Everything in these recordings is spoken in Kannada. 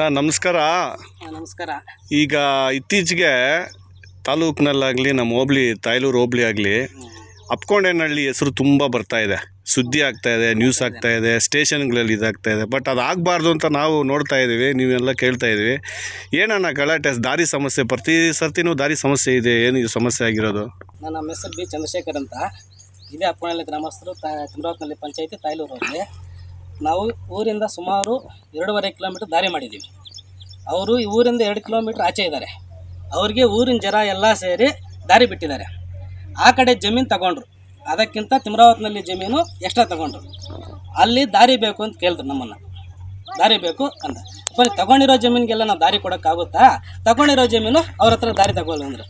ನಾ ನಮಸ್ಕಾರ. ನಮಸ್ಕಾರ. ಈಗ ಇತ್ತೀಚೆಗೆ ತಾಲೂಕಿನಲ್ಲಾಗಲಿ ನಮ್ಮ ಹೋಬ್ಳಿ ತಾಯ್ಲೂರು ಹೋಬ್ಳಿ ಆಗಲಿ ಅಪ್ಕೊಂಡೇನಹಳ್ಳಿ ಹೆಸರು ತುಂಬ ಬರ್ತಾ ಇದೆ. ಸುದ್ದಿ ಆಗ್ತಾ ಇದೆ ನ್ಯೂಸ್ ಆಗ್ತಾ ಇದೆ. ಸ್ಟೇಷನ್ಗಳಲ್ಲಿ ಇದಾಗ್ತಾ ಇದೆ. ಬಟ್ ಅದು ಆಗಬಾರ್ದು ಅಂತ ನಾವು ನೋಡ್ತಾ ಇದ್ದೀವಿ ನೀವೆಲ್ಲ ಕೇಳ್ತಾ ಇದ್ದೀವಿ. ಏನನ್ನ ಗಲಾಟೆ? ದಾರಿ ಸಮಸ್ಯೆ ಪ್ರತಿ ಸರ್ತಿನೂ ದಾರಿ ಸಮಸ್ಯೆ ಇದೆ ಏನು ಈ ಸಮಸ್ಯೆ ಆಗಿರೋದು? ನನ್ನ ಹೆಸರು ಬಿ ಚಂದ್ರಶೇಖರ್ ಅಂತ. ಇದೇ ಅಪ್ಪನಹಳ್ಳಿ ಗ್ರಾಮಸ್ಥರು ತಾ ಪಂಚಾಯತಿ ತಾಯ್ಲೂರು ಹೋಗಿ ನಾವು ಊರಿಂದ ಸುಮಾರು ಎರಡೂವರೆ ಕಿಲೋಮೀಟ್ರ್ ದಾರಿ ಮಾಡಿದ್ದೀವಿ. ಅವರು ಈ ಊರಿಂದ ಎರಡು ಕಿಲೋಮೀಟ್ರ್ ಆಚೆ ಇದ್ದಾರೆ. ಅವ್ರಿಗೆ ಊರಿನ ಜನ ಎಲ್ಲ ಸೇರಿ ದಾರಿ ಬಿಟ್ಟಿದ್ದಾರೆ. ಆ ಕಡೆ ಜಮೀನು ತಗೊಂಡ್ರು. ಅದಕ್ಕಿಂತ ತಿಮ್ರಾವತ್ನಲ್ಲಿ ಜಮೀನು ಎಕ್ಸ್ಟ್ರಾ ತಗೊಂಡ್ರು. ಅಲ್ಲಿ ದಾರಿ ಬೇಕು ಅಂತ ಕೇಳಿದ್ರು ನಮ್ಮನ್ನು. ದಾರಿ ಬೇಕು ಅಂತ ಬರೀ ತಗೊಂಡಿರೋ ಜಮೀನಿಗೆಲ್ಲ ನಾವು ದಾರಿ ಕೊಡೋಕ್ಕಾಗುತ್ತಾ? ತಗೊಂಡಿರೋ ಜಮೀನು ಅವ್ರ ಹತ್ರ ದಾರಿ ತಗೊಳ್ಳಿ ಅಂದರು.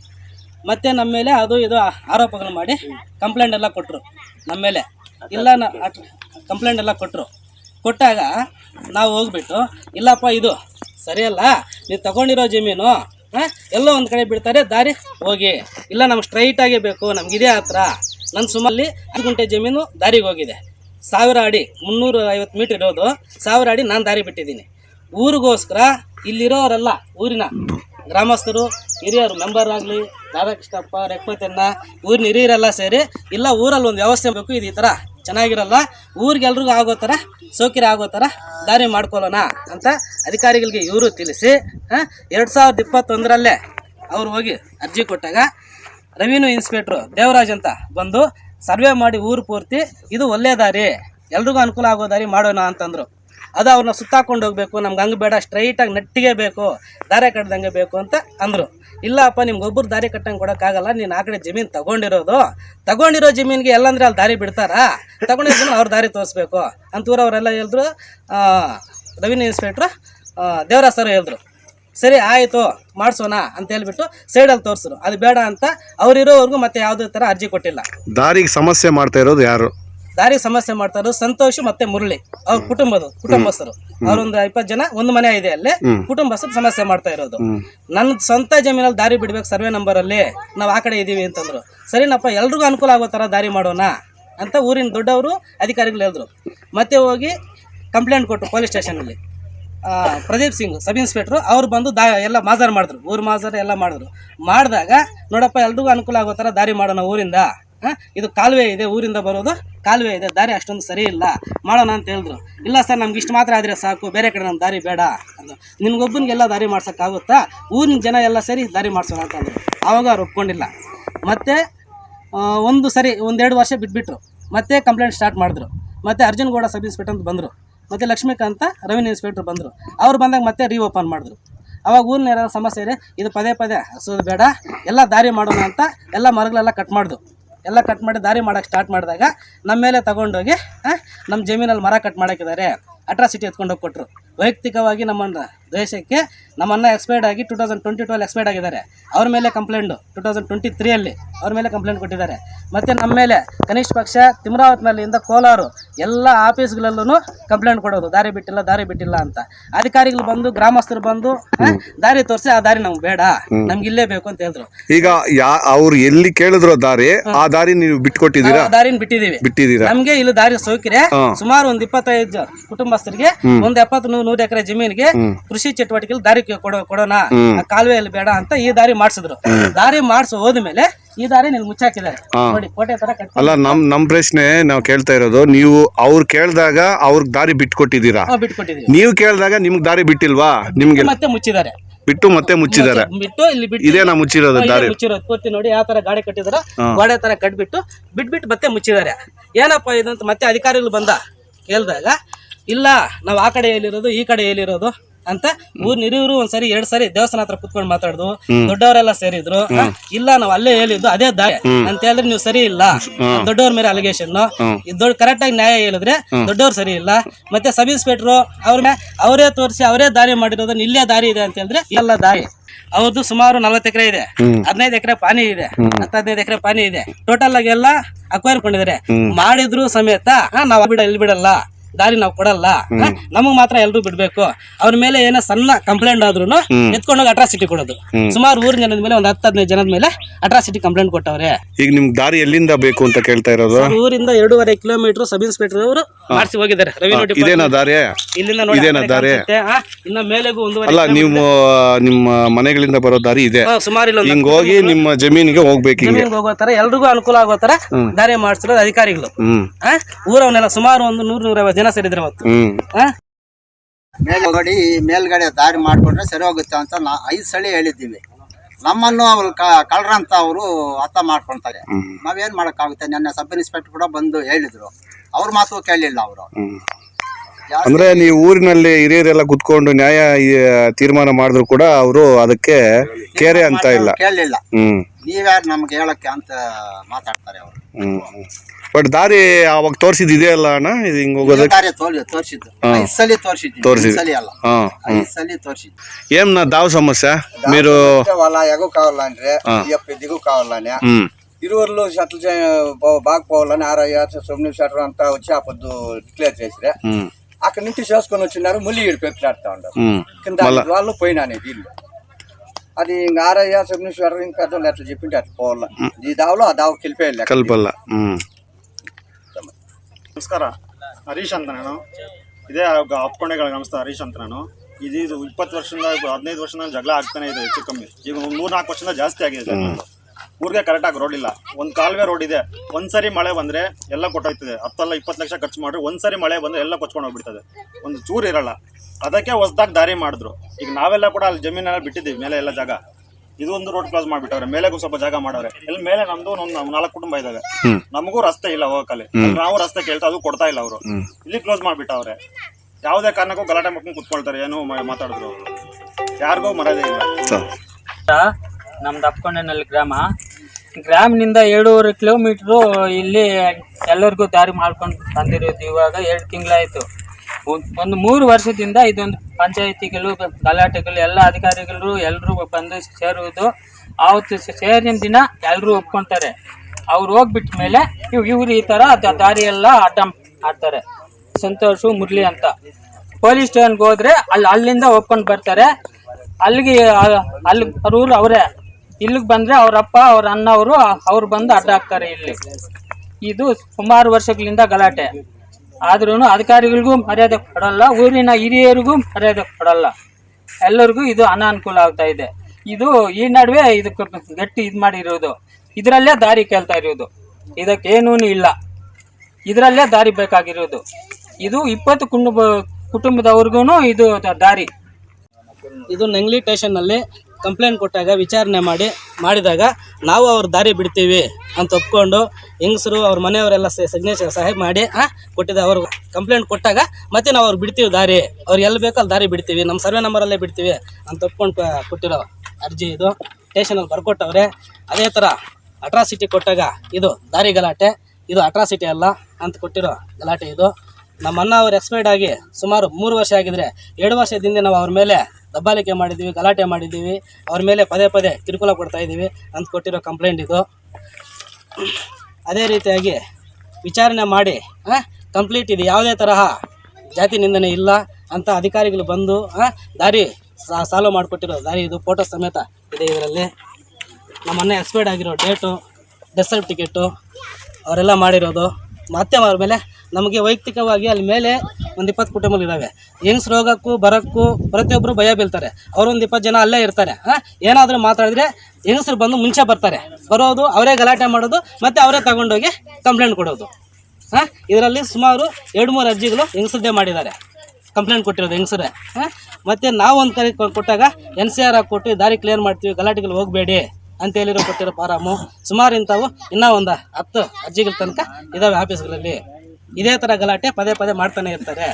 ಮತ್ತು ನಮ್ಮ ಮೇಲೆ ಅದು ಇದು ಆರೋಪಗಳು ಮಾಡಿ ಕಂಪ್ಲೇಂಟ್ ಎಲ್ಲ ಕೊಟ್ಟರು ನಮ್ಮ ಮೇಲೆ. ಇಲ್ಲ, ನಾ ಕಂಪ್ಲೇಂಟ್ ಎಲ್ಲ ಕೊಟ್ಟರು ಕೊಟ್ಟಾಗ ನಾವು ಹೋಗ್ಬಿಟ್ಟು, ಇಲ್ಲಪ್ಪ ಇದು ಸರಿಯಲ್ಲ, ನೀವು ತಗೊಂಡಿರೋ ಜಮೀನು, ಹಾಂ, ಎಲ್ಲೋ ಒಂದು ಕಡೆ ಬಿಡ್ತಾರೆ, ದಾರಿ ಹೋಗಿ. ಇಲ್ಲ, ನಮ್ಗೆ ಸ್ಟ್ರೈಟಾಗೇ ಬೇಕು ನಮಗಿದೇ ಹತ್ರ. ನನ್ನ ಸುಮಲ್ಲಿ ಹತ್ತು ಗುಂಟೆ ಜಮೀನು ದಾರಿಗೆ ಹೋಗಿದೆ. ಸಾವಿರ ಅಡಿ, ಮುನ್ನೂರ ಐವತ್ತು ಮೀಟ್ರ್ ಇರೋದು, ಸಾವಿರ ಅಡಿ ನಾನು ದಾರಿ ಬಿಟ್ಟಿದ್ದೀನಿ. ಊರಿಗೋಸ್ಕರ ಇಲ್ಲಿರೋರೆಲ್ಲ, ಊರಿನ ಗ್ರಾಮಸ್ಥರು, ಹಿರಿಯರು ಮೆಂಬರ್ ಆಗಲಿ, ರಾಧಾಕೃಷ್ಣಪ್ಪ ರೆಕ್ಮತನ್ನ ಊರಿನ ಹಿರಿಯರೆಲ್ಲ ಸೇರಿ, ಇಲ್ಲ, ಊರಲ್ಲಿ ಒಂದು ವ್ಯವಸ್ಥೆ ಬೇಕು ಇದು ಈ ಥರ ಚೆನ್ನಾಗಿರಲ್ಲ ಊರಿಗೆ ಎಲ್ರಿಗೂ ಆಗೋ ಥರ ಸೌಕರ್ಯ ಆಗೋ ಥರ ದಾರಿ ಮಾಡ್ಕೊಳ್ಳೋಣ ಅಂತ ಅಧಿಕಾರಿಗಳಿಗೆ ಇವರು ತಿಳಿಸಿ ಎರಡು ಸಾವಿರದ ಇಪ್ಪತ್ತೊಂದರಲ್ಲೇ ಅವ್ರು ಹೋಗಿ ಅರ್ಜಿ ಕೊಟ್ಟಾಗ ರೆವಿನ್ಯೂ ಇನ್ಸ್ಪೆಕ್ಟ್ರು ದೇವರಾಜ್ ಅಂತ ಬಂದು ಸರ್ವೆ ಮಾಡಿ ಊರು ಪೂರ್ತಿ, ಇದು ಒಳ್ಳೆ ದಾರಿ, ಎಲ್ರಿಗೂ ಅನುಕೂಲ ಆಗೋ ದಾರಿ ಮಾಡೋಣ ಅಂತಂದರು. ಅದು ಅವ್ರನ್ನ ಸುತ್ತಾಕೊಂಡು ಹೋಗಬೇಕು, ನಮ್ಗೆ ಹಂಗೆ ಬೇಡ ಸ್ಟ್ರೈಟಾಗಿ ನೆಟ್ಟಿಗೆ ಬೇಕು, ದಾರಿ ಕಟ್ದಂಗೆ ಬೇಕು ಅಂತ ಅಂದರು. ಇಲ್ಲಪ್ಪ, ನಿಮ್ಗೆ ಒಬ್ಬರು ದಾರಿ ಕಟ್ಟಂಗೆ ಕೊಡೋಕ್ಕಾಗಲ್ಲ, ನೀನು ಆ ಕಡೆ ಜಮೀನು ತಗೊಂಡಿರೋದು. ತಗೊಂಡಿರೋ ಜಮೀನಿಗೆ ಎಲ್ಲಂದ್ರೆ ಅಲ್ಲಿ ದಾರಿ ಬಿಡ್ತಾರಾ? ತಗೊಂಡಿರೋ ಅವ್ರ ದಾರಿ ತೋರಿಸ್ಬೇಕು. ಅಂತೂರು ಅವರೆಲ್ಲ ಹೇಳಿದ್ರು ರೆವಿನ್ಯೂ ಇನ್ಸ್ಪೆಕ್ಟ್ರು ದೇವರಾಜ್ ಸರ್ ಹೇಳಿದ್ರು, ಸರಿ, ಆಯಿತು, ಮಾಡಿಸೋಣ ಅಂತ ಹೇಳ್ಬಿಟ್ಟು ಸೈಡಲ್ಲಿ ತೋರಿಸಿದ್ರು. ಅದು ಬೇಡ ಅಂತ ಅವ್ರಿರೋವರೆಗೂ ಮತ್ತೆ ಯಾವುದೇ ಥರ ಅರ್ಜಿ ಕೊಟ್ಟಿಲ್ಲ. ದಾರಿಗೆ ಸಮಸ್ಯೆ ಮಾಡ್ತಾ ಇರೋದು ಯಾರು? ದಾರಿ ಸಮಸ್ಯೆ ಮಾಡ್ತಾ ಇರೋದು ಸಂತೋಷ್ ಮತ್ತೆ ಮುರಳಿ ಅವ್ರ ಕುಟುಂಬದ ಕುಟುಂಬಸ್ಥರು. ಅವ್ರೊಂದು ಇಪ್ಪತ್ತು ಜನ ಒಂದು ಮನೆ ಇದೆ ಅಲ್ಲಿ. ಕುಟುಂಬಸ್ಥರು ಸಮಸ್ಯೆ ಮಾಡ್ತಾ ಇರೋದು. ನನ್ನ ಸ್ವಂತ ಜಮೀನಲ್ಲಿ ದಾರಿ ಬಿಡ್ಬೇಕು ಸರ್ವೆ ನಂಬರಲ್ಲಿ ನಾವು ಆ ಕಡೆ ಇದ್ದೀವಿ ಅಂತಂದ್ರು. ಸರಿನಪ್ಪ ಎಲ್ರಿಗೂ ಅನುಕೂಲ ಆಗೋ ತರ ದಾರಿ ಮಾಡೋಣ ಅಂತ ಊರಿನ ದೊಡ್ಡವರು ಅಧಿಕಾರಿಗಳು ಹೇಳಿದ್ರು. ಮತ್ತೆ ಹೋಗಿ ಕಂಪ್ಲೇಂಟ್ ಕೊಟ್ಟರು ಪೊಲೀಸ್ ಸ್ಟೇಷನಲ್ಲಿ ಆ, ಪ್ರದೀಪ್ ಸಿಂಗ್ ಸಬ್ ಇನ್ಸ್ಪೆಕ್ಟ್ರು ಅವ್ರು ಬಂದು ದಾ ಎಲ್ಲ ಮಾಜಾರ್ ಮಾಡಿದ್ರು. ಊರು ಮಾಜಾರ್ ಎಲ್ಲ ಮಾಡಿದ್ರು. ಮಾಡಿದಾಗ ನೋಡಪ್ಪ ಎಲ್ರಿಗೂ ಅನುಕೂಲ ಆಗೋ ಥರ ದಾರಿ ಮಾಡೋಣ ಊರಿಂದ. ಇದು ಕಾಲುವೆ ಇದೆ, ಊರಿಂದ ಬರೋದು ಕಾಲುವೆ ಇದೆ, ದಾರಿ ಅಷ್ಟೊಂದು ಸರಿ ಇಲ್ಲ. ಮಾಡೋಣ ಅಂತ ಹೇಳಿದ್ರು. ಇಲ್ಲ ಸರ್, ನಮ್ಗೆ ಇಷ್ಟು ಮಾತ್ರ ಆದರೆ ಸಾಕು, ಬೇರೆ ಕಡೆ ನಮ್ಮ ದಾರಿ ಬೇಡ ಅಂದ್ರು. ನಿಮ್ಗೊಬ್ಬನಿಗೆಲ್ಲ ದಾರಿ ಮಾಡ್ಸೋಕ್ಕಾಗುತ್ತಾ? ಊರಿನ ಜನ ಎಲ್ಲ ಸರಿ ದಾರಿ ಮಾಡಿಸೋಣ ಅಂತಂದರು ಆವಾಗ ಅವ್ರು ಒಪ್ಕೊಂಡಿಲ್ಲ. ಮತ್ತು ಒಂದು ಸರಿ ಒಂದೆರಡು ವರ್ಷ ಬಿಟ್ಬಿಟ್ರು. ಮತ್ತೆ ಕಂಪ್ಲೇಂಟ್ ಸ್ಟಾರ್ಟ್ ಮಾಡಿದ್ರು. ಮತ್ತು ಅರ್ಜುನ್ ಗೌಡ ಸಬ್ ಇನ್ಸ್ಪೆಕ್ಟರ್ ಅಂತ ಬಂದರು. ಮತ್ತು ಲಕ್ಷ್ಮೀಕಾಂತ ರೆವಿನ್ಯೂ ಇನ್ಸ್ಪೆಕ್ಟರ್ ಬಂದರು. ಅವ್ರು ಬಂದಾಗ ಮತ್ತೆ ರೀಓಪನ್ ಮಾಡಿದ್ರು. ಅವಾಗ ಊರಿನ ಏನಾದ್ರು ಸಮಸ್ಯೆ ಇದೆ, ಇದು ಪದೇ ಪದೇ ಹಸೋದು ಬೇಡ. ಎಲ್ಲ ದಾರಿ ಮಾಡೋಣ ಅಂತ ಎಲ್ಲ ಮರಗಳೆಲ್ಲ ಕಟ್ ಮಾಡ್ದು. ಎಲ್ಲ ಕಟ್ ಮಾಡಿ ದಾರಿ ಮಾಡೋಕೆ ಸ್ಟಾರ್ಟ್ ಮಾಡಿದಾಗ ನಮ್ಮ ಮೇಲೆ ತಗೊಂಡೋಗಿ ನಮ್ಮ ಜಮೀನಲ್ಲಿ ಮರ ಕಟ್ ಮಾಡೋಕ್ಕಿದ್ದಾರೆ ಅಟ್ರಾಸಿಟಿ ಎತ್ಕೊಂಡು ಕೊಟ್ಟರು ವೈಯಕ್ತಿಕವಾಗಿ ನಮ್ಮನ್ನ ದೇಶಕ್ಕೆ ನಮ್ಮನ್ನ ಎಕ್ಸ್ಪೈರ್ಡ್ ಆಗಿ two thousand twenty twelve expired ಆಗಿದ್ದಾರೆ. ಅವ್ರ ಮೇಲೆ ಕಂಪ್ಲೇಂಟು ಟು ತೌಸಂಡ್ ಟ್ವೆಂಟಿ ತ್ರೀಯಲ್ಲಿ ಅವ್ರ ಮೇಲೆ ಕಂಪ್ಲೇಂಟ್ ಕೊಟ್ಟಿದ್ದಾರೆ. ಮತ್ತು ನಮ್ಮ ಮೇಲೆ ಕನಿಷ್ಠ ಪಕ್ಷ ತಿಮ್ರಾವತ್ನಲ್ಲಿಂದ ಕೋಲಾರು ಎಲ್ಲ ಆಫೀಸ್ಗಳಲ್ಲೂ ಕಂಪ್ಲೇಂಟ್ ಕೊಡೋದು. ದಾರಿ ಬಿಟ್ಟಿಲ್ಲ ದಾರಿ ಬಿಟ್ಟಿಲ್ಲ ಅಂತ. ಅಧಿಕಾರಿಗಳು ಬಂದು ಗ್ರಾಮಸ್ಥರು ಬಂದು ದಾರಿ ತೋರಿಸಿ ಆ ದಾರಿ ನಮ್ಗೆ ಬೇಡ. ನಮ್ಗೆ ಇಲ್ಲೇ ಬೇಕು ಅಂತ ಹೇಳಿದ್ರು. ಈಗ ಯಾ ಅವ್ರು ಎಲ್ಲಿ ಕೇಳಿದ್ರು ದಾರಿ ಆ ದಾರಿ ನೀವು ಬಿಟ್ಕೊಟ್ಟಿದ್ದೀರಾ? ಆ ದಾರಿನ ಬಿಟ್ಟಿದ್ದೀವಿ. ಬಿಟ್ಟಿದ್ದೀರಾ? ನಮಗೆ ಇಲ್ಲಿ ದಾರಿ ಸೌಕರ್ಯ ಸುಮಾರು ಒಂದು ಇಪ್ಪತ್ತೈದು ಜ- ಕುಟುಂಬಸ್ಥರಿಗೆ ಒಂದ್ ಎಪ್ಪತ್ತು ನೂರು ನೂರು ಎಕರೆ ಜಮೀನಿಗೆ ಕೃಷಿ ಚಟುವಟಿಕೆಗಳು ದಾರಿ ಕೊಡೋ ಕೊಡೋಣ. ಕಾಲುವೆ ಕಾಲುವೆಯಲ್ಲಿ ಬೇಡ ಅಂತ ಈ ದಾರಿ ಮಾಡಿಸಿದ್ರು. ದಾರಿ ಮಾಡಿಸಿ ಹೋದ್ಮೇಲೆ ಈ ದಾರಿ ನೀವು ಮುಚ್ಚಾಕಿದ್ದಾರೆ. ನೋಡಿ ಕೋಟೆ ತರ ಅಲ್ಲ ನಮ್ ನಮ್ ಪ್ರಶ್ನೆ ನಾವು ಕೇಳ್ತಾ ಇರೋದು ನೀವು ಅವ್ರು ಕೇಳಿದಾಗ ಅವ್ರ ದಾರಿ ಬಿಟ್ಕೊಟ್ಟಿದ್ದೀರಾ? ಬಿಟ್ಕೊಟ್ಟಿದೀವಿ ನೀವು ಕೇಳಿದಾಗ ನಿಮ್ಗೆ ದಾರಿ ಬಿಟ್ಟಿಲ್ವಾ? ನಿಮ್ಗೆ ಮತ್ತೆ ಮುಚ್ಚಿದ್ದಾರೆ. ಬಿಟ್ಟು ಮತ್ತೆ ಮುಚ್ಚಿದ್ದಾರೆ. ಬಿಟ್ಟು ಇಲ್ಲಿ ಬಿಟ್ಟು ಇದೇನಾ ಮುಚ್ಚಿರೋದು ದಾರಿ. ಮುಚ್ಚಿರೋದು. ಪೂರ್ತಿ ನೋಡಿ ಯಾವ ತರ ಗಾಡಿ ಕಟ್ಟಿದಾರ ಗೋಡೆ ತರ ಕಟ್ಬಿಟ್ಟು ಬಿಟ್ಬಿಟ್ಟು ಮತ್ತೆ ಮುಚ್ಚಿದ್ದಾರೆ. ಏನಪ್ಪ ಇದಂತ ಮತ್ತೆ ಅಧಿಕಾರಿಗಳು ಬಂದ. ಕೇಳಿದಾಗ ಇಲ್ಲ ನಾವು ಆ ಕಡೆ ಎಲ್ಲಿರೋದು ಈ ಕಡೆ ಎಲ್ಲಿರೋದು ಅಂತ ಊರ್ ಹಿರಿಯರು ಒಂದ್ಸರಿ ಎರಡ್ ಸರಿ ದೇವಸ್ಥಾನ ಹತ್ರ ಕುತ್ಕೊಂಡು ಮಾತಾಡುದು ದೊಡ್ಡವರೆಲ್ಲ ಸೇರಿದ್ರು. ಇಲ್ಲ ನಾವು ಅಲ್ಲೇ ಹೇಳಿದ್ದು ಅದೇ ದಾರಿ. ಅಂತ ಹೇಳಿದ್ರೆ ನೀವು ಸರಿ ಇಲ್ಲ. ದೊಡ್ಡವ್ರ ಮೇಲೆ ಅಲಿಗೇಷನ್ ದೊಡ್ಡ ಕರೆಕ್ಟ್ ಆಗಿ ನ್ಯಾಯ ಹೇಳಿದ್ರೆ ದೊಡ್ಡವ್ರು ಸರಿ ಇಲ್ಲ. ಮತ್ತೆ ಸಬ್ ಇನ್ಸ್ಪೆಕ್ಟ್ರು ಅವ್ರ ಅವರೇ ತೋರಿಸಿ ಅವರೇ ದಾರಿ ಮಾಡಿರೋದನ್ನ ಇಲ್ಲೇ ದಾರಿ ಇದೆ ಅಂತ ಹೇಳಿದ್ರೆ ಎಲ್ಲ ದಾರಿ. ಅವ್ರದ್ದು ಸುಮಾರು ನಲ್ವತ್ತು ಎಕರೆ ಇದೆ. ಹದಿನೈದು ಎಕರೆ ಪಾನಿ ಇದೆ. ಹತ್ತು ಹದಿನೈದು ಎಕರೆ ಪಾನಿ ಇದೆ. ಟೋಟಲ್ ಆಗಿ ಎಲ್ಲ ಅಕ್ವೈರ್ ಕೊಂಡಿದ್ದಾರೆ. ಮಾಡಿದ್ರು ಸಮೇತ ನಾವು ಬಿಡ ಇಲ್ಲಿ ಬಿಡಲ್ಲ. ದಾರಿ ನಾವು ಕೊಡಲ್ಲ. ನಮಗ್ ಮಾತ್ರ ಎಲ್ರು ಬಿಡ್ಬೇಕು. ಅವ್ರ ಮೇಲೆ ಏನೋ ಸಣ್ಣ ಕಂಪ್ಲೇಂಟ್ ಆದ್ರೂ ಎತ್ಕೊಂಡೋಗಿ ಅಟ್ರಾಸಿಟಿ ಕೊಡೋದು. ಸುಮಾರು ಊರಿನ ಜನದ ಮೇಲೆ ಒಂದ್ ಹತ್ತು ಹದಿನೈದು ಜನದ ಮೇಲೆ ಅಟ್ರಾಸಿಟಿ ಕಂಪ್ಲೇಂಟ್ ಕೊಟ್ಟವ್ರೆ. ಈಗ ನಿಮ್ಗೆ ದಾರಿ ಎಲ್ಲಿಂದ ಬೇಕು ಅಂತ ಕೇಳ್ತಾ ಇರೋದು? ಊರಿಂದ ಎರಡೂವರೆ ಕಿಲೋಮೀಟರ್ ಸಬ್ ಇನ್ಸ್ಪೆಕ್ಟರ್ ಅವರು ಮಾಡಿಸಿ ಹೋಗಿದ್ದಾರೆ. ರೆವಿನ್ಯೂ ಇದೇನಾ ದಾರಿ? ಇಲ್ಲಿಂದ ನೋಡಿ ಇದೇನಾ ದಾರಿ? ಇನ್ನ ಮೇಲೆಗೂ ಒಂದು ಅಲ್ಲ ನೀವು ನಿಮ್ಮ ಮನೆಗಳಿಂದ ಬರೋ ದಾರಿ ಇದೆ. ಸುಮಾರು ಇಲ್ಲ ಹಿಂಗ್ ಹೋಗಿ ನಿಮ್ಮ ಜಮೀನಿಗೆ ಹೋಗ್ಬೇಕು ಹಿಂಗೆ. ತರ ಎಲ್ರಿಗೂ ಅನುಕೂಲ ಆಗೋತರ ದಾರಿ ಮಾಡಿಸಿರೋದು ಅಧಿಕಾರಿಗಳು. ಊರವನ್ನೆಲ್ಲ ಸುಮಾರು ಒಂದು ನೂರ ನೂರೈವತ್ತು ಜನ ಸೇರಿದ್ರೆ ಅವತ್ತು ಹ್ಮ್. ಆ? ಮೇಲ್ಗಡೆ ಈ ಮೇಲ್ಗಡೆ ದಾರಿ ಮಾಡಿಕೊಂಡ್ರೆ ಸರಿ ಹೋಗುತ್ತೆ ಅಂತ ನಾ ಐದು ಸಲ ಹೇಳಿದ್ದೀವಿ. ನಮ್ಮನ್ನು ಅವ್ರು ಕಳ್ರ ಅಂತ ಅವರು ಅರ್ಥ ಮಾಡ್ಕೊಳ್ತಾರೆ. ನಾವೇನ್ ಮಾಡಕ್ಕಾಗುತ್ತೆ? ನನ್ನ ಸಬ್ ಇನ್ಸ್ಪೆಕ್ಟರ್ ಕೂಡ ಬಂದು ಹೇಳಿದ್ರು. ಅವ್ರ ಮಾತು ಕೇಳಲಿಲ್ಲ ಅವರು. ಅಂದ್ರೆ ನೀವು ಊರಿನಲ್ಲಿ ಹಿರಿಯರೆಲ್ಲ ಕುತ್ಕೊಂಡು ನ್ಯಾಯ ಈ, ತೀರ್ಮಾನ ಮಾಡಿದ್ರು ಕೂಡ ಅವರು ಅದಕ್ಕೆ ಕೇರೆ ಅಂತ ಇಲ್ಲ. ಕೇಳಲಿಲ್ಲ ಹ್ಮ್. ನೀವ್ಯಾರು ನಮ್ಗೆ ಹೇಳಕ್ಕೆ ಅಂತ ಮಾತಾಡ್ತಾರೆ ಅವರು. ಹ್ಮ್. ಬಟ್ ದಾರಿ ಅವಾಗ ತೋರಿಸಿದ್ ಇದೆಯಲ್ಲ ಅಣ್ಣ ಇದು ಹಿಂಗ್ ಹೋಗೋದಕ್ಕೆ ದಾರಿ ತೋರಿ ತೋರಿಸಿದ್ದು ಐದು ಸಲ ತೋರಿಸಿದ್ವಿ తోరిసిద్ది. సలి అలా ఆ, ఐదు సలి తోరిసిద్ది ఏం నా దావ సమస్య మీరు వాళ్ళ ఎగు కావాలంటే ఈ యొక్క దిగు కావాలని ఉమ్, ఇరువురులో సెటిల్ చే బా- బాగా పోవాలని ఆరయ్య సొమ్మిది షటర్ అంతా వచ్చి ఆ పొద్దు డిక్లేర్ చేసిరే ఉమ్, అక్కడి నుంచి చేసుకొని వచ్చినారు మళ్ళీ ఈడు పెట్లాడుతూ ఉన్నారు ఉమ్, కింద వాళ్ళు పోయినానే వీళ్ళు అది ఇంకా ఆరయ్య సొమ్మిది షటర్ ఇంకా పెద్దలు ఎట్లా చెప్పింటే అట్లా పోవాల ఈ దావలో ఆ దావకి వెళ్ళిపోయాలి కల్పల్ల ఉమ్, ನಮಸ್ಕಾರ. ಹರೀಶ್ ಅಂತ ನಾನು. ಇದೇ ಅಪ್ಕೊಂಡೆಗಳ ನಮಸ್ತೆ ಹರೀಶ್ ಅಂತ ನಾನು. ಇದು ಇದು ಇಪ್ಪತ್ತು ವರ್ಷದಿಂದ ಹದಿನೈದು ವರ್ಷದಿಂದ ಜಗಳ ಆಗ್ತಾನೆ ಇದೆ ಹೆಚ್ಚು ಕಮ್ಮಿ. ಈಗ ಒಂದು ಮೂರು ನಾಲ್ಕು ವರ್ಷದಿಂದ ಜಾಸ್ತಿ ಆಗಿದೆ ಊರಿಗೆ ಕರೆಕ್ಟಾಗಿ ರೋಡ್ ಇಲ್ಲ. ಒಂದು ಕಾಲುವೆ ರೋಡ್ ಇದೆ. ಒಂದ್ಸರಿ ಮಳೆ ಬಂದರೆ ಎಲ್ಲ ಕೊಟ್ಟೋಯ್ತದೆ. ಹತ್ತಲ್ಲ ಇಪ್ಪತ್ತು ಲಕ್ಷ ಖರ್ಚು ಮಾಡ್ರೆ ಒಂದ್ಸರಿ ಮಳೆ ಬಂದರೆ ಎಲ್ಲ ಕೊಚ್ಕೊಂಡು ಹೋಗ್ಬಿಡ್ತದೆ. ಒಂದು ಚೂರು ಇರಲ್ಲ. ಅದಕ್ಕೆ ಹೊಸ್ದಾಗಿ ದಾರಿ ಮಾಡಿದ್ರು. ಈಗ ನಾವೆಲ್ಲ ಕೂಡ ಅಲ್ಲಿ ಜಮೀನೆಲ್ಲ ಬಿಟ್ಟಿದ್ದೀವಿ ಮೇಲೆ ಎಲ್ಲ ಜಾಗ. ಇದು ಒಂದು ರೋಡ್ ಕ್ಲೋಸ್ ಮಾಡ್ಬಿಟ್ಟವ್ರೆ. ಮೇಲೆಗೂ ಸ್ವಲ್ಪ ಜಾಗ ಮಾಡವ್ರೆ. ಇಲ್ಲಿ ಮೇಲೆ ನಮ್ದು ಒಂದು ನಾಲ್ಕು ಕುಟುಂಬ ಇದಾವೆ. ನಮಗೂ ರಸ್ತೆ ಇಲ್ಲ ಹೋಗಕ್ಕಲ್ಲಿ. ನಾವು ರಸ್ತೆ ಕೇಳ್ತಾ ಅದು ಕೊಡ್ತಾ ಇಲ್ಲ ಅವರು. ಇಲ್ಲಿ ಕ್ಲೋಸ್ ಮಾಡ್ಬಿಟ್ಟವ್ರೆ. ಯಾವುದೇ ಕಾರಣಕ್ಕೂ ಗಲಾಟೆ ಮಕ್ಕಳು ಕುತ್ಕೊಳ್ತಾರೆ. ಏನು ಮಾ- ಮಾತಾಡಿದ್ರು ಅವರು. ಯಾರಿಗೂ ಮರದೇ ಇಲ್ಲ. ನಮ್ದು ಅಪ್ಕೊಂಡನಲ್ಲಿ ಗ್ರಾಮ. ಗ್ರಾಮದಿಂದ ಎರಡೂವರೆ ಕಿಲೋಮೀಟ್ರು ಇಲ್ಲಿ ಎಲ್ಲರಿಗೂ ದಾರಿ ಮಾಡ್ಕೊಂಡು ಬಂದಿರೋದು ಇವಾಗ ಎರಡು ತಿಂಗಳಾಯಿತು. ಒಂದು ಮೂರು ವರ್ಷದಿಂದ ಇದೊಂದು ಪಂಚಾಯಿತಿಗಳು ಗಲಾಟೆಗಳು, ಎಲ್ಲ ಅಧಿಕಾರಿಗಳು ಎಲ್ಲರೂ ಬಂದು ಸೇರುವುದು. ಆವತ್ತು ಸೇರಿನ ದಿನ ಎಲ್ಲರೂ ಒಪ್ಕೊಂತಾರೆ. ಅವ್ರು ಹೋಗ್ಬಿಟ್ಟ ಮೇಲೆ ಇವ್ ಇವ್ರು ಈ ಥರ ದಾರಿಯೆಲ್ಲ ಅಡ್ಡ ಆಡ್ತಾರೆ. ಸಂತೋಷು ಮುರಳಿ ಅಂತ. ಪೊಲೀಸ್ ಸ್ಟೇಷನ್ಗೆ ಹೋದ್ರೆ ಅಲ್ಲಿ ಅಲ್ಲಿಂದ ಒಪ್ಕೊಂಡು ಬರ್ತಾರೆ. ಅಲ್ಲಿಗೆ ಅಲ್ಲಿ ಅವ್ರ ಊರು ಅವರೇ. ಇಲ್ಲಿಗೆ ಬಂದ್ರೆ ಅವರಪ್ಪ ಅವ್ರ ಅಣ್ಣವರು ಅವ್ರು ಬಂದು ಅಡ್ಡ ಹಾಕ್ತಾರೆ ಇಲ್ಲಿ. ಇದು ಸುಮಾರು ವರ್ಷಗಳಿಂದ ಗಲಾಟೆ. ಆದ್ರೂ ಅಧಿಕಾರಿಗಳಿಗೂ ಮರ್ಯಾದೆ ಕೊಡಲ್ಲ, ಊರಿನ ಹಿರಿಯರಿಗೂ ಮರ್ಯಾದೆ ಕೊಡಲ್ಲ. ಎಲ್ಲರಿಗೂ ಇದು ಅನಾನುಕೂಲ ಆಗ್ತಾ ಇದೆ. ಇದು ಈ ನಡುವೆ ಇದಕ್ಕೆ ಗಟ್ಟಿ ಇದು ಮಾಡಿರೋದು. ಇದರಲ್ಲೇ ದಾರಿ ಕೇಳ್ತಾ ಇರೋದು. ಇದಕ್ಕೇನೂ ಇಲ್ಲ. ಇದರಲ್ಲೇ ದಾರಿ ಬೇಕಾಗಿರೋದು. ಇದು ಇಪ್ಪತ್ತು ಕುಟುಂಬ ಕುಟುಂಬದವ್ರಿಗೂ ಇದು ದಾರಿ. ಇದು ನೆಂಗ್ಲಿ ಸ್ಟೇಷನ್ನಲ್ಲಿ ಕಂಪ್ಲೇಂಟ್ ಕೊಟ್ಟಾಗ ವಿಚಾರಣೆ ಮಾಡಿ, ಮಾಡಿದಾಗ ನಾವು ಅವ್ರ ದಾರಿ ಬಿಡ್ತೀವಿ ಅಂತ ಒಪ್ಕೊಂಡು ಹೆಂಗಸರು ಅವ್ರ ಮನೆಯವರೆಲ್ಲ ಸಿಗ್ನೇಚರ್ ಸಹಾಯ ಮಾಡಿ ಹಾಂ ಕೊಟ್ಟಿದ್ದ ಅವರು ಕಂಪ್ಲೇಂಟ್ ಕೊಟ್ಟಾಗ ಮತ್ತೆ ನಾವು ಅವ್ರು ಬಿಡ್ತೀವಿ ದಾರಿ. ಅವ್ರು ಎಲ್ಲಿ ಬೇಕೋ ಅಲ್ಲಿ ದಾರಿ ಬಿಡ್ತೀವಿ. ನಮ್ಮ ಸರ್ವೆ ನಂಬರಲ್ಲೇ ಬಿಡ್ತೀವಿ ಅಂತ ಒಪ್ಕೊಂಡು ಕೊಟ್ಟಿರೋ ಅರ್ಜಿ ಇದು. ಸ್ಟೇಷನಲ್ಲಿ ಬರ್ಕೊಟ್ಟವ್ರೆ. ಅದೇ ಥರ ಅಟ್ರಾಸಿಟಿ ಕೊಟ್ಟಾಗ ಇದು ದಾರಿ ಗಲಾಟೆ. ಇದು ಅಟ್ರಾಸಿಟಿ ಅಲ್ಲ ಅಂತ ಕೊಟ್ಟಿರೋ ಗಲಾಟೆ ಇದು. ನಮ್ಮ ಅಣ್ಣ ಅವ್ರು ಎಕ್ಸ್ಪೈರ್ಡ್ ಆಗಿ ಸುಮಾರು ಮೂರು ವರ್ಷ ಆಗಿದ್ರೆ ಎರಡು ವರ್ಷದಿಂದ ನಾವು ಅವ್ರ ಮೇಲೆ ದಬ್ಬಾಳಿಕೆ ಮಾಡಿದ್ದೀವಿ, ಗಲಾಟೆ ಮಾಡಿದ್ದೀವಿ, ಅವ್ರ ಮೇಲೆ ಪದೇ ಪದೇ ಕಿರುಕುಲ ಕೊಡ್ತಾ ಇದ್ದೀವಿ ಅಂತ ಕೊಟ್ಟಿರೋ ಕಂಪ್ಲೇಂಟ್ ಇದು. ಅದೇ ರೀತಿಯಾಗಿ ವಿಚಾರಣೆ ಮಾಡಿ ಕಂಪ್ಲೀಟ್ ಇದೆ. ಯಾವುದೇ ತರಹ ಜಾತಿ ನಿಂದನೆ ಇಲ್ಲ ಅಂತ ಅಧಿಕಾರಿಗಳು ಬಂದು ದಾರಿ ಸಾಲು ಮಾಡಿಕೊಟ್ಟಿರೋ ದಾರಿ ಇದು. ಫೋಟೋ ಸಮೇತ ಇದೆ ಇದರಲ್ಲಿ. ನಮ್ಮ ಮೊನ್ನೆ ಎಕ್ಸ್ಪೈರ್ಡ್ ಆಗಿರೋ ಡೇಟು ಡೆತ್ ಸರ್ಟಿಫಿಕೇಟು ಅವರೆಲ್ಲ ಮಾಡಿರೋದು. ಮತ್ತೆ ಅವ್ರ ಮೇಲೆ ನಮಗೆ ವೈಯಕ್ತಿಕವಾಗಿ ಅಲ್ಲಿ ಮೇಲೆ ಒಂದು ಇಪ್ಪತ್ತು ಕುಟುಂಬಗಳು ಇದ್ದಾವೆ ಹೆಂಗ್ಸ್ ರೋಗಕ್ಕೂ ಬರೋಕ್ಕೂ ಪ್ರತಿಯೊಬ್ಬರು ಭಯ ಬೀಳ್ತಾರೆ. ಅವರೊಂದು ಇಪ್ಪತ್ತು ಜನ ಅಲ್ಲೇ ಇರ್ತಾರೆ. ಹಾಂ? ಏನಾದರೂ ಮಾತಾಡಿದ್ರೆ ಹೆಂಗಸರು ಬಂದು ಮುಂಚೆ ಬರ್ತಾರೆ. ಬರೋದು ಅವರೇ ಗಲಾಟೆ ಮಾಡೋದು, ಮತ್ತು ಅವರೇ ತಗೊಂಡೋಗಿ ಕಂಪ್ಲೇಂಟ್ ಕೊಡೋದು. ಹಾಂ? ಇದರಲ್ಲಿ ಸುಮಾರು ಎರಡು ಮೂರು ಅರ್ಜಿಗಳು ಹೆಂಗಸರದ್ದೇ ಮಾಡಿದ್ದಾರೆ. ಕಂಪ್ಲೇಂಟ್ ಕೊಟ್ಟಿರೋದು ಹೆಂಗಸರೇ. ಹಾಂ? ಮತ್ತು ನಾವು ಒಂದು ಕರೆ ಕೊಟ್ಟಾಗ ಎನ್ ಸಿ ಆರ್ ಕೊಟ್ಟು ದಾರಿ ಕ್ಲಿಯರ್ ಮಾಡ್ತೀವಿ ಗಲಾಟೆಗಳು ಹೋಗಬೇಡಿ ಅಂತ ಹೇಳಿರೋ ಕೊಟ್ಟಿರೋ ಫಾರಮು. ಸುಮಾರು ಇಂಥವು ಇನ್ನೂ ಒಂದು ಹತ್ತು ಅರ್ಜಿಗಳ ತನಕ ಇದ್ದಾವೆ ಆಫೀಸ್ಗಳಲ್ಲಿ. ಇದೇ ಥರ ಗಲಾಟೆ ಪದೇ ಪದೇ ಮಾಡ್ತಾನೆ ಇರ್ತಾರೆ.